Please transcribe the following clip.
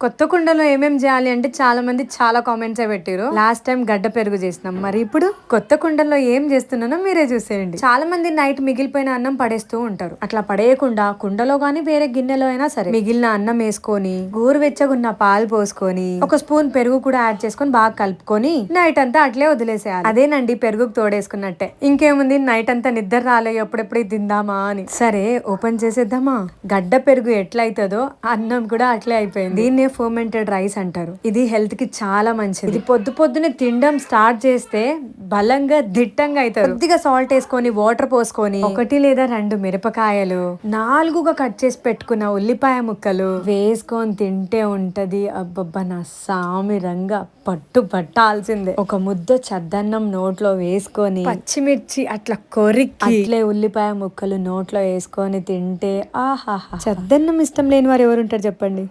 కొత్త కుండలో ఏమేం చేయాలి అంటే చాలా మంది చాలా కామెంట్స్ పెట్టారు లాస్ట్ టైం గడ్డ పెరుగు చేసినాం. మరి ఇప్పుడు కొత్త కుండలో ఏం చేస్తున్నానో మీరే చూసేయండి. చాలా మంది నైట్ మిగిలిపోయిన అన్నం పడేస్తూ ఉంటారు. అట్లా పడేయకుండా కుండలో గానీ వేరే గిన్నెలో అయినా సరే మిగిలిన అన్నం వేసుకొని గోరువెచ్చగున్న పాలు పోసుకొని ఒక స్పూన్ పెరుగు కూడా యాడ్ చేసుకొని బాగా కలుపుకొని నైట్ అంతా అట్లే వదిలేసేయాలి. అదేనండి పెరుగుకు తోడేసుకున్నట్టే. ఇంకేముంది? నైట్ అంతా నిద్ర రాలే ఎప్పుడెప్పుడు తిందామా అని. సరే ఓపెన్ చేసేద్దామా? గడ్డ పెరుగు ఎట్లయితుందో అన్నం కూడా అట్లే అయిపోయింది. దీన్ని ఫర్మెంటెడ్ రైస్ అంటారు. ఇది హెల్త్కి చాలా మంచిది. ఇది పొద్దు పొద్దునే తినడం స్టార్ట్ చేస్తే బలంగా దిట్టంగా అవుతారు. కొద్దిగా సాల్ట్ వేసుకొని వాటర్ పోసుకొని ఒకటి లేదా రెండు మిరపకాయలు నాలుగుగా కట్ చేసి పెట్టుకున్న ఉల్లిపాయ ముక్కలు వేసుకొని తింటే ఉంటది. అబ్బబ్బా నా సామి రంగా పట్టు పట్టాల్సిందే. ఒక ముద్ద చద్దన్నం నోట్లో వేసుకొని పచ్చిమిర్చి అట్లా కొరికి అట్లే ఉల్లిపాయ ముక్కలు నోట్లో వేసుకొని తింటే ఆహాహా. చద్దన్నం ఇష్టం లేని వారు ఎవరు ఉంటారు చెప్పండి?